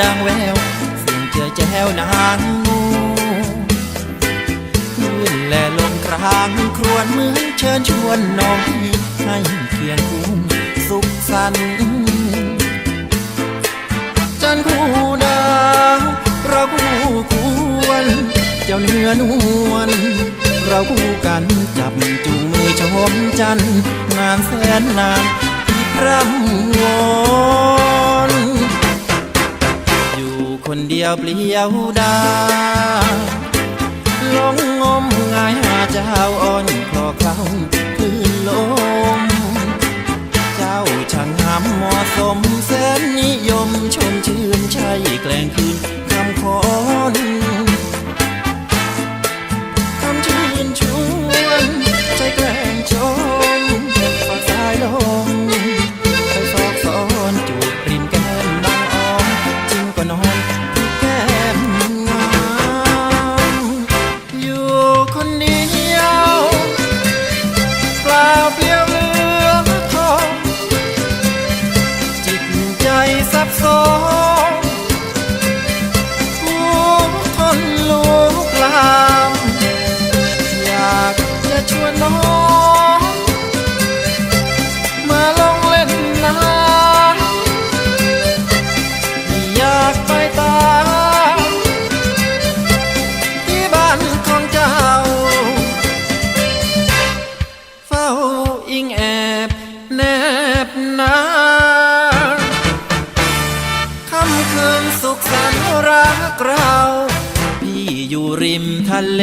ดังแววเสียงเจอแจ้วนางงูคลื่นและลงกลางครวนเหมือนเชิญชวนน้องให้เคียงคู่สุขสันต์จันคู่ดาวเราคู่ควร เจ้าเนื้อนวลเราคู่กันจับจูงมือชมจัน งานแสนนานที่พร่ำวอน คนเดียวเปลี่ยวดาลงงมงายหาเจ้าอ่อนคลอเคล้าคืนลม เจ้าช่างหามเหมาะสมเส้นนิยมชมชื่นใช่แกล้งคืนคำขอน รักเรา พี่อยู่ริมทะเล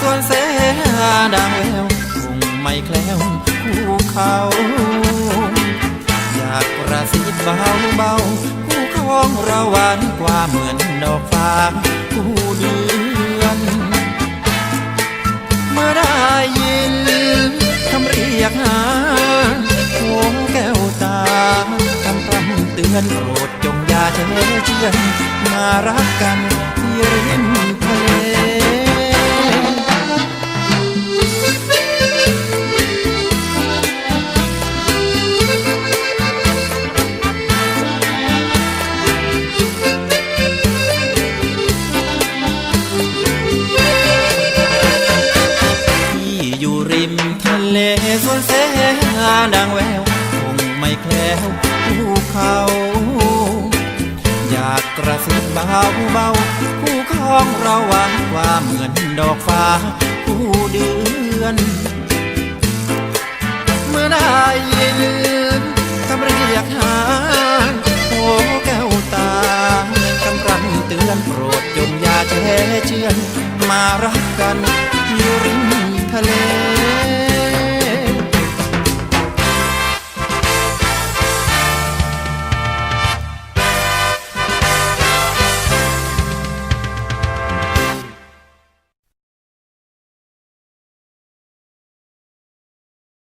ส่วนแสงดาวแววคงไม่แคล้วภูเขา อยากกระซิบเบาเบาๆคู่ครองเราหวานกว่าเหมือนดอกฟ้าคู่เดือน เมื่อได้ยินคำเรียกหาโค้งแก้วตาคำกำเตือน เชเชือนมารักกันที่ริมทะเลที่อยู่ริมทะเลสวนแสงดังแววคงไม่แคล้วภูเขาากกระซิบเบาเบาคู่ครองเราหวานกว่าเหมือนดอกฟ้าคู่เดือน เมื่อได้ยินคำเรียกหาโอ้แก้วตากำรังเตือนโปรดจงอย่าแช่เชือนมารักกันที่ริมทะเล